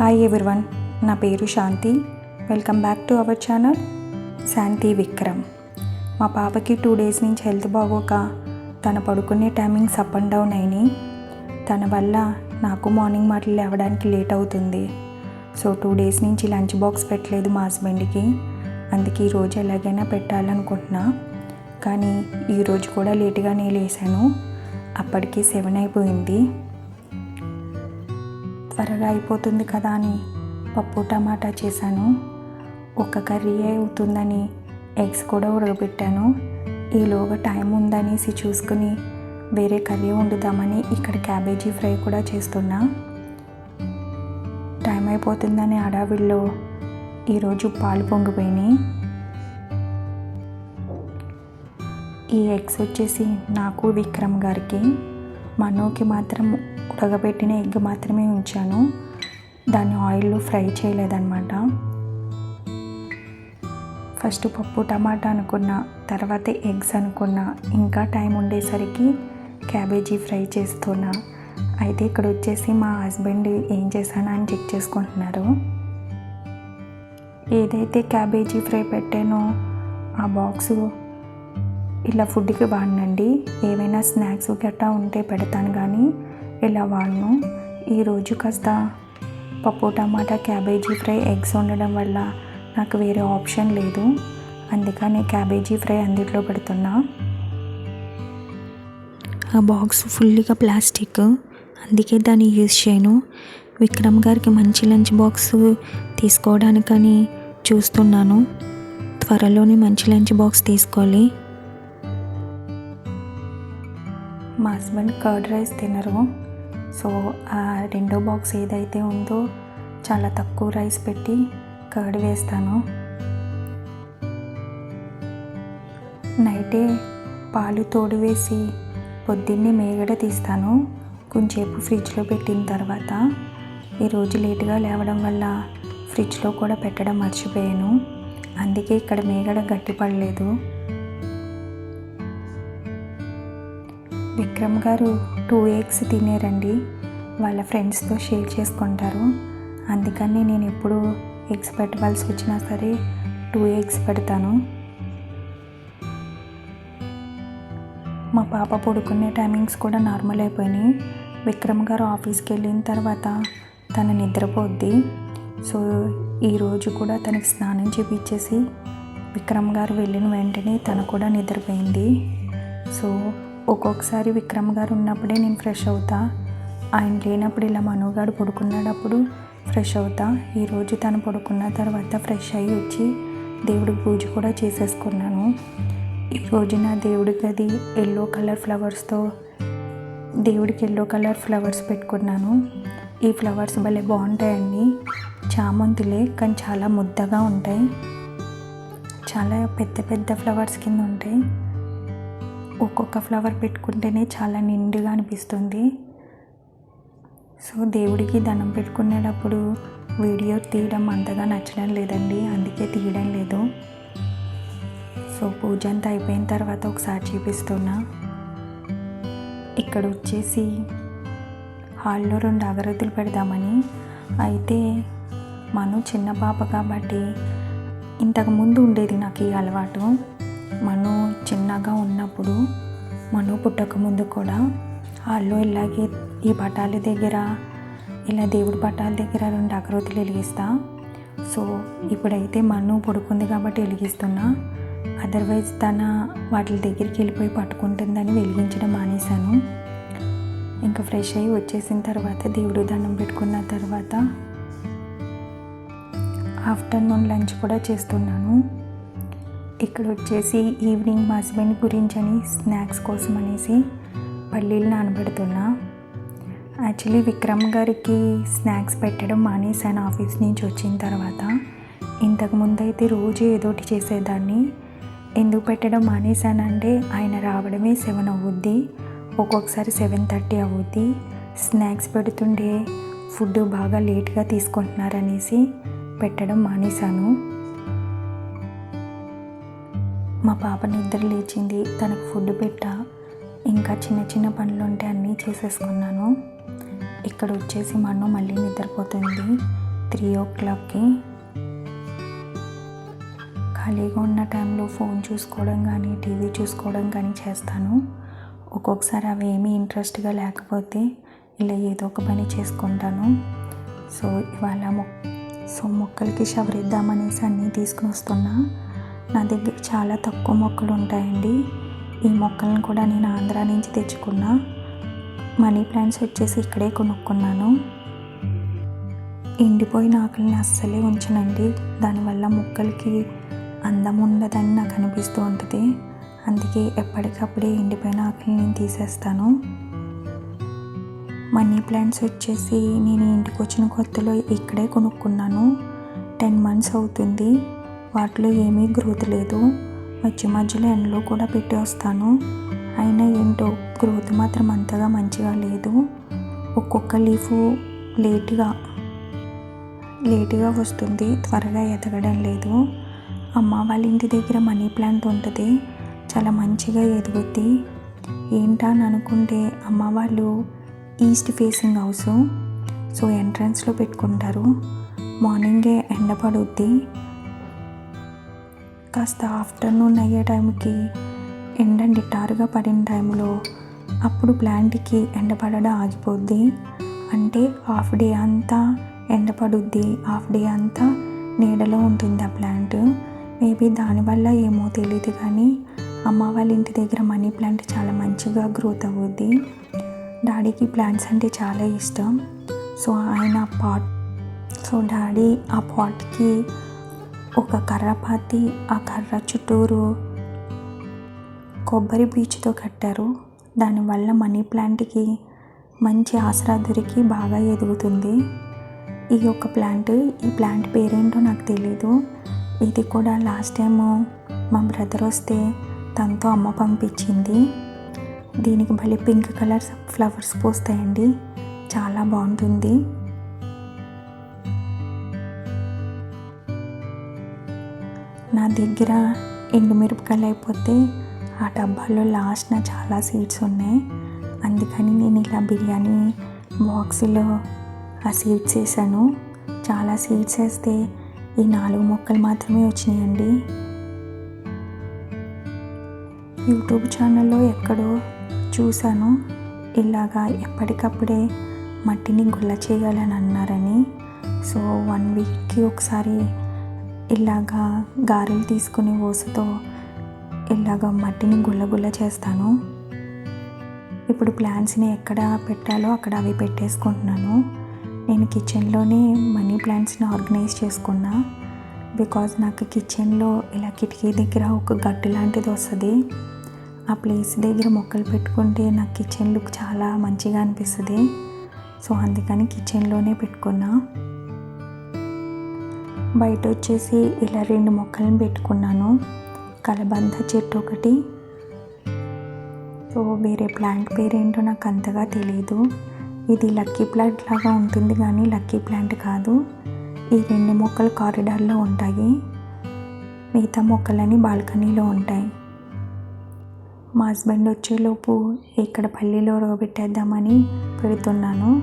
Hi everyone నా పేరు Shanti. Welcome back to our channel Shanti Vikram. మా పాపకి టూ డేస్ నుంచి హెల్త్ బాగోక తను పడుకునే టైమింగ్స్ అప్ అండ్ డౌన్ అయినాయి. తన వల్ల నాకు మార్నింగ్ మాటలు లేవడానికి లేట్ అవుతుంది. సో టూ డేస్ నుంచి లంచ్ బాక్స్ పెట్టలేదు మా హస్బెండ్కి అందుకే ఈరోజు ఎలాగైనా పెట్టాలనుకుంటున్నా. కానీ ఈరోజు కూడా లేటుగానే లేసాను. అప్పటికి సెవెన్ అయిపోయింది. త్వరగా అయిపోతుంది కదా అని పప్పు టమాటా చేశాను. ఒక కర్రీ అవుతుందని ఎగ్స్ కూడా ఉడకబెట్టాను. ఈలోగా టైం ఉందనేసి చూసుకుని వేరే కర్రీ వండుదామని ఇక్కడ క్యాబేజీ ఫ్రై కూడా చేస్తున్నా. టైం అయిపోతుందని అడావిడిలో ఈరోజు పాలు పొంగిపోయినాయి. ఈ ఎగ్స్ వచ్చేసి నాకు విక్రమ్ గారికి. మనోకి మాత్రం ఉడకబెట్టిన ఎగ్ మాత్రమే ఉంచాను. దాన్ని ఆయిల్లో ఫ్రై చేయలేదన్నమాట. ఫస్ట్ పప్పు టమాటా అనుకున్న తర్వాత ఎగ్స్ అనుకున్న ఇంకా టైం ఉండేసరికి క్యాబేజీ ఫ్రై చేస్తున్నా. అయితే ఇక్కడ వచ్చేసి మా హస్బెండ్ ఏం చేశానా అని చెక్ చేసుకుంటున్నారు. ఏదైతే క్యాబేజీ ఫ్రై పెట్టానో ఆ బాక్సు ఇలా ఫుడ్కి వాడినండి. ఏవైనా స్నాక్స్ గట్టా ఉంటే పెడతాను కానీ ఇలా వాడను. ఈరోజు కాస్త పప్పు టమాటా క్యాబేజీ ఫ్రై ఎగ్స్ ఉండడం వల్ల నాకు వేరే ఆప్షన్ లేదు. అందుకని క్యాబేజీ ఫ్రై అందులో పెడుతున్నా. ఆ బాక్స్ ఫుల్గా ప్లాస్టిక్. అందుకే దాన్ని యూజ్ చేయను. విక్రమ్ గారికి మంచి లంచ్ బాక్స్ తీసుకోవడానికని చూస్తున్నాను. త్వరలోనే మంచి లంచ్ బాక్స్ తీసుకోవాలి. మా హస్బెండ్ కర్డ్ రైస్ తినరు. సో ఆ రెండో బాక్స్ ఏదైతే ఉందో చాలా తక్కువ రైస్ పెట్టి కర్డ్ వేస్తాను. నైటే పాలు తోడు వేసి పొద్దున్నే మేగడ తీస్తాను. కొంచెంసేపు ఫ్రిడ్జ్లో పెట్టిన తర్వాత ఈరోజు లేటుగా లేవడం వల్ల ఫ్రిడ్జ్లో కూడా పెట్టడం మర్చిపోయాను. అందుకే ఇక్కడ మేగడ గట్టిపడలేదు విక్రమ్ గారు టూ ఎగ్స్ తినేరండి. వాళ్ళ ఫ్రెండ్స్తో షేర్ చేసుకుంటారు. అందుకని నేను ఎప్పుడు ఎగ్స్ పెట్టవలసి వచ్చినా సరే టూ ఎగ్స్ పెడతాను. మా పాప పడుకునే టైమింగ్స్ కూడా నార్మల్ అయిపోయినాయి. విక్రమ్ గారు ఆఫీస్కి వెళ్ళిన తర్వాత తను నిద్రపోద్ది. సో ఈరోజు కూడా తనకి స్నానం చేపించేసి విక్రమ్ గారు వెళ్ళిన వెంటనే తను కూడా నిద్రపోయింది. సో ఒక్కొక్కసారి విక్రమ్ గారు ఉన్నప్పుడే నేను ఫ్రెష్ అవుతా. ఆయన లేనప్పుడు ఇలా మనోగాడు పడుకున్నప్పుడు ఫ్రెష్ అవుతా. ఈరోజు తను పడుకున్న తర్వాత ఫ్రెష్ అయ్యి వచ్చి దేవుడి పూజ కూడా చేసేసుకున్నాను. ఈరోజు నా దేవుడి గది ఎల్లో కలర్ ఫ్లవర్స్తో దేవుడికి ఎల్లో కలర్ ఫ్లవర్స్ పెట్టుకున్నాను. ఈ ఫ్లవర్స్ భలే బాగుంటాయండి. చామంతులే కానీ చాలా ముద్దగా ఉంటాయి. చాలా పెద్ద పెద్ద ఫ్లవర్స్ కింద ఉంటాయి. ఒక్కొక్క ఫ్లవర్ పెట్టుకుంటేనే చాలా నిండుగా అనిపిస్తుంది. సో దేవుడికి దండం పెట్టుకునేటప్పుడు వీడియో తీయడం అంతగా నచ్చడం లేదండి. అందుకే తీయడం లేదు. సో పూజ అంతా అయిపోయిన తర్వాత ఒకసారి చూపిస్తున్నా. ఇక్కడ వచ్చేసి హాల్లో రెండు అగరత్తులు పెడదామని. అయితే మను చిన్న పాప కాబట్టి ఇంతకుముందు ఉండేది నాకు ఈ అలవాటు. మను చిన్నగా ఉన్నప్పుడు మను పుట్టక ముందు కూడా వాళ్ళు ఇలాగే ఈ పటాల దగ్గర ఇలా దేవుడి పటాల దగ్గర రెండు అగరత్తులు వెలిగిస్తా. సో ఇప్పుడైతే మనం పడుకుంది కాబట్టి వెలిగిస్తున్నా. అదర్వైజ్ తన వాటి దగ్గరికి వెళ్ళిపోయి పట్టుకుంటుందని వెలిగించడం మానేశాను. ఇంకా ఫ్రెష్ అయ్యి వచ్చేసిన తర్వాత దేవుడు దండం పెట్టుకున్న తర్వాత ఆఫ్టర్నూన్ లంచ్ కూడా చేస్తున్నాను. ఇక్కడ వచ్చేసి ఈవినింగ్ మా హస్బెండ్ గురించి అని స్నాక్స్ కోసం అనేసి పల్లీలు నానబెడుతున్నా. యాక్చువల్లీ విక్రమ్ గారికి స్నాక్స్ పెట్టడం మానేసాను ఆఫీస్ నుంచి వచ్చిన తర్వాత. ఇంతకుముందు అయితే రోజు ఏదోటి చేసేదాన్ని. ఎందుకు పెట్టడం మానేశానంటే ఆయన రావడమే సెవెన్ అవుద్ది. ఒక్కొక్కసారి సెవెన్ థర్టీ అవుద్ది. స్నాక్స్ పెడుతుండే ఫుడ్ బాగా లేట్గా తీసుకుంటున్నారనేసి పెట్టడం మానేశాను. మా పాప నిద్ర లేచింది తనకు ఫుడ్ పెట్టా. ఇంకా చిన్న చిన్న పనులు ఉంటే అన్నీ చేసేసుకున్నాను. ఇక్కడ వచ్చేసి మన్ను మళ్ళీ నిద్రపోతుంది త్రీ ఓ క్లాక్కి. ఖాళీగా ఉన్న టైంలో ఫోన్ చూసుకోవడం కానీ టీవీ చూసుకోవడం కానీ చేస్తాను. ఒక్కొక్కసారి అవి ఏమీ ఇంట్రెస్ట్గా లేకపోతే ఇలా ఏదో ఒక పని చేసుకుంటాను. సో ఇవాళ మొ సో మొక్కలకి షవరిద్దామనేసి అన్నీ తీసుకుని వస్తున్నా. నా దగ్గర చాలా తక్కువ మొక్కలు ఉంటాయండి. ఈ మొక్కలను కూడా నేను ఆంధ్ర నుంచి తెచ్చుకున్నా మనీ ప్లాంట్స్ వచ్చేసి ఇక్కడే కొనుక్కున్నాను. ఎండిపోయిన ఆకులని అస్సలే ఉంచనండి. దానివల్ల మొక్కలకి అందం ఉండదని నాకు అనిపిస్తూ ఉంటుంది. అందుకే ఎప్పటికప్పుడే ఎండిపోయిన ఆకులని నేను తీసేస్తాను. మనీ ప్లాంట్స్ వచ్చేసి నేను ఇంటికి వచ్చిన కొత్తలో ఇక్కడే కొనుక్కున్నాను. టెన్ మంత్స్ అవుతుంది. వాటిలో ఏమీ గ్రోత్ లేదు. మధ్య మధ్యలో ఎండలో కూడా పెట్టి వస్తాను. అయినా ఏంటో గ్రోత్ మాత్రం అంతగా మంచిగా లేదు. ఒక్కొక్క లీఫ్ లేట్గా లేటుగా వస్తుంది. త్వరగా ఎదగడం లేదు. అమ్మ వాళ్ళ ఇంటి దగ్గర మనీ ప్లాంట్ ఉంటుంది. చాలా మంచిగా ఎదుగుద్ది. ఏంటా అని అనుకుంటే అమ్మ వాళ్ళు ఈస్ట్ ఫేసింగ్ హౌస్. సో ఎంట్రన్స్లో పెట్టుకుంటారు. మార్నింగే ఎండ పడుద్ది. కాస్త ఆఫ్టర్నూన్ అయ్యే టైంకి ఎండ నిటారుగా పడిన టైంలో అప్పుడు ప్లాంట్కి ఎండ పడడం ఆగిపోద్ది. అంటే హాఫ్ డే అంతా ఎండ పడుద్ది. హాఫ్ డే అంతా నీడలో ఉంటుంది ఆ ప్లాంట్? మేబీ దానివల్ల ఏమో తెలియదు కానీ అమ్మ వాళ్ళ ఇంటి దగ్గర మనీ ప్లాంట్ చాలా మంచిగా గ్రోత్ అవుద్ది. డాడీకి ప్లాంట్స్ అంటే చాలా ఇష్టం. సో ఆయన పాట్ సో డాడీ ఆ పాట్కి ఒక కర్ర పాతి ఆ కర్ర చుట్టూరు కొబ్బరి పీచుతో కట్టారు. దానివల్ల మనీ ప్లాంట్కి మంచి ఆసరా దొరికి బాగా ఎదుగుతుంది. ఈ యొక్క ప్లాంట్ ఈ ప్లాంట్ పేరేంటో నాకు తెలీదు. ఇది కూడా లాస్ట్ టైం మా బ్రదర్ వస్తే తనతో అమ్మ పంపించింది. దీనికి భలే పింక్ కలర్ ఫ్లవర్స్ పోస్తాయండి. చాలా బాగుంటుంది. నా దగ్గర ఎండుమిరపకాయలు అయిపోతే ఆ డబ్బాలో లాస్ట్న చాలా సీడ్స్ ఉన్నాయి. అందుకని నేను ఇలా బిర్యానీ బాక్స్లో ఆ సీడ్స్ వేసాను. చాలా సీడ్స్ వేస్తే ఈ నాలుగు మొక్కలు మాత్రమే వచ్చినాయండి. యూట్యూబ్ ఛానల్లో ఎక్కడో చూశాను. ఇలాగా ఎప్పటికప్పుడే మట్టిని గుల్ల చేయాలని అన్నారని. సో వన్ వీక్కి ఒకసారి ఇలాగా గారెలు తీసుకుని ఊసతో ఇలాగ మట్టిని గుల్ల గుల్ల చేస్తాను. ఇప్పుడు ప్లాంట్స్ని ఎక్కడ పెట్టాలో అక్కడ అవి పెట్టేసుకుంటున్నాను. నేను కిచెన్లోనే మనీ ప్లాంట్స్ని ఆర్గనైజ్ చేసుకున్నా. బికాజ్ నాకు కిచెన్లో ఇలా కిటికీ దగ్గర ఒక గట్టు లాంటిది వస్తుంది. ఆ ప్లేస్ దగ్గర మొక్కలు పెట్టుకుంటే నాకు కిచెన్ లుక్ చాలా మంచిగా అనిపిస్తుంది. సో అందుకని కిచెన్లోనే పెట్టుకున్నా. బయట వచ్చేసి ఇలా రెండు మొక్కలను పెట్టుకున్నాను. కలబంద చెట్టు ఒకటి. సో వేరే ప్లాంట్ పేరేంటో నాకు అంతగా తెలియదు ఇది లక్కీ ప్లాంట్ లాగా ఉంటుంది కానీ లక్కీ ప్లాంట్ కాదు. ఈ రెండు మొక్కలు కారిడార్లో ఉంటాయి. మిగతా మొక్కలని బాల్కనీలో ఉంటాయి. మా హస్బెండ్ వచ్చేలోపు ఇక్కడ పల్లీలో పెట్టేద్దామని పెడుతున్నాను.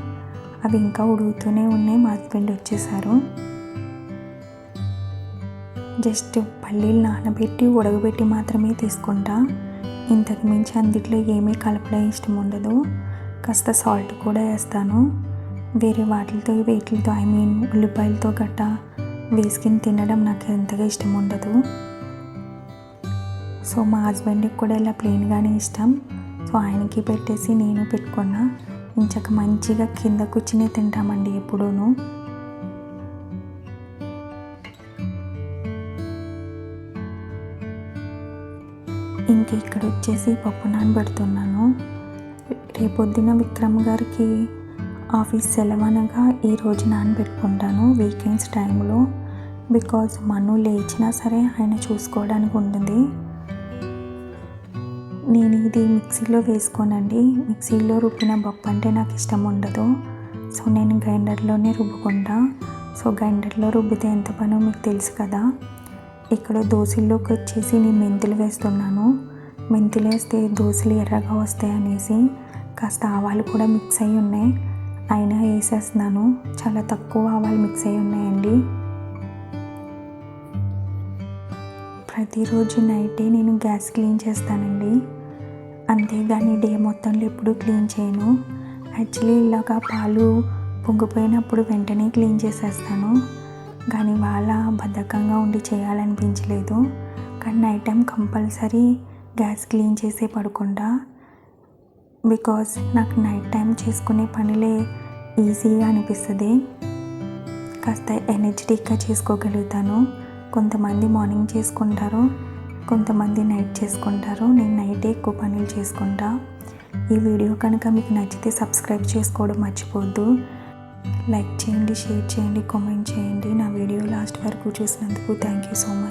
అవి ఇంకా ఉడుగుతూనే ఉన్నాయి. మా హస్బెండ్ వచ్చేసారు. జస్ట్ పల్లీలు నానబెట్టి ఉడకబెట్టి మాత్రమే తీసుకుంటా. ఇంతకు మించి అందుట్లో ఏమీ కలపడం ఇష్టం ఉండదు. కాస్త సాల్ట్ కూడా వేస్తాను. వేరే వాటితో వీటితో ఐ మీన్ ఉల్లిపాయలతో గట్టా వేసుకుని తినడం నాకు ఎంతగా ఇష్టం ఉండదు. సో మా హస్బెండ్కి కూడా ఇలా ప్లెయిన్గానే ఇష్టం. సో ఆయనకి పెట్టేసి నేను పెట్టుకున్నా. ఇంచక మంచిగా కింద కూర్చునే తింటామండి ఎప్పుడూను. ఇంక ఇక్కడ వచ్చేసి పప్పు నానబెడుతున్నాను. రేపొద్దున విక్రమ్ గారికి ఆఫీస్ సెలవనగా ఈరోజు నానబెట్టుకుంటాను వీకెండ్స్ టైంలో. బికాజ్ మను లేచినా సరే ఆయన చూసుకోవడానికి ఉంటుంది. నేను ఇది మిక్సీలో వేసుకోనండి. మిక్సీలో రుబ్బిన పప్పు అంటే నాకు ఇష్టం ఉండదు. సో నేను గ్రైండర్లోనే రుబ్బుకుంటా. సో గ్రైండర్లో రుబ్బితే ఎంత పనో మీకు తెలుసు కదా. ఇక్కడ దోశల్లోకి వచ్చేసి నేను మెంతులు వేస్తున్నాను. మెంతులు వేస్తే దోశలు ఎర్రగా వస్తాయి అనేసి కాస్త ఆవాలు కూడా మిక్స్ అయి ఉన్నాయి. అయినా వేసేస్తున్నాను. చాలా తక్కువ ఆవాలు మిక్స్ అయి ఉన్నాయండి. ప్రతిరోజు నైటే నేను గ్యాస్ క్లీన్ చేస్తానండి. అంతేగాని డే మొత్తంలో ఎప్పుడు క్లీన్ చేయను. యాక్చువల్లీ ఇలాగా పాలు పొంగిపోయినప్పుడు వెంటనే క్లీన్ చేసేస్తాను. కానీ వాళ్ళ బద్ధకంగా ఉండి చేయాలనిపించలేదు. కానీ night time compulsory gas clean చేసే పడకుండా బికాస్ నాకు నైట్ టైం చేసుకునే పనులే ఈజీగా అనిపిస్తుంది. కాస్త ఎనర్జెటిక్గా చేసుకోగలుగుతాను. కొంతమంది మార్నింగ్ చేసుకుంటారు కొంతమంది నైట్ చేసుకుంటారు. నేను నైటే ఎక్కువ పనులు చేసుకుంటా. ఈ వీడియో కనుక మీకు నచ్చితే సబ్స్క్రైబ్ చేసుకోవడం మర్చిపోద్దు లైక్ చేయండి షేర్ చేయండి కామెంట్ చేయండి. నా వీడియో లాస్ట్ వరకు చూసినందుకు థ్యాంక్ యూ సో మచ్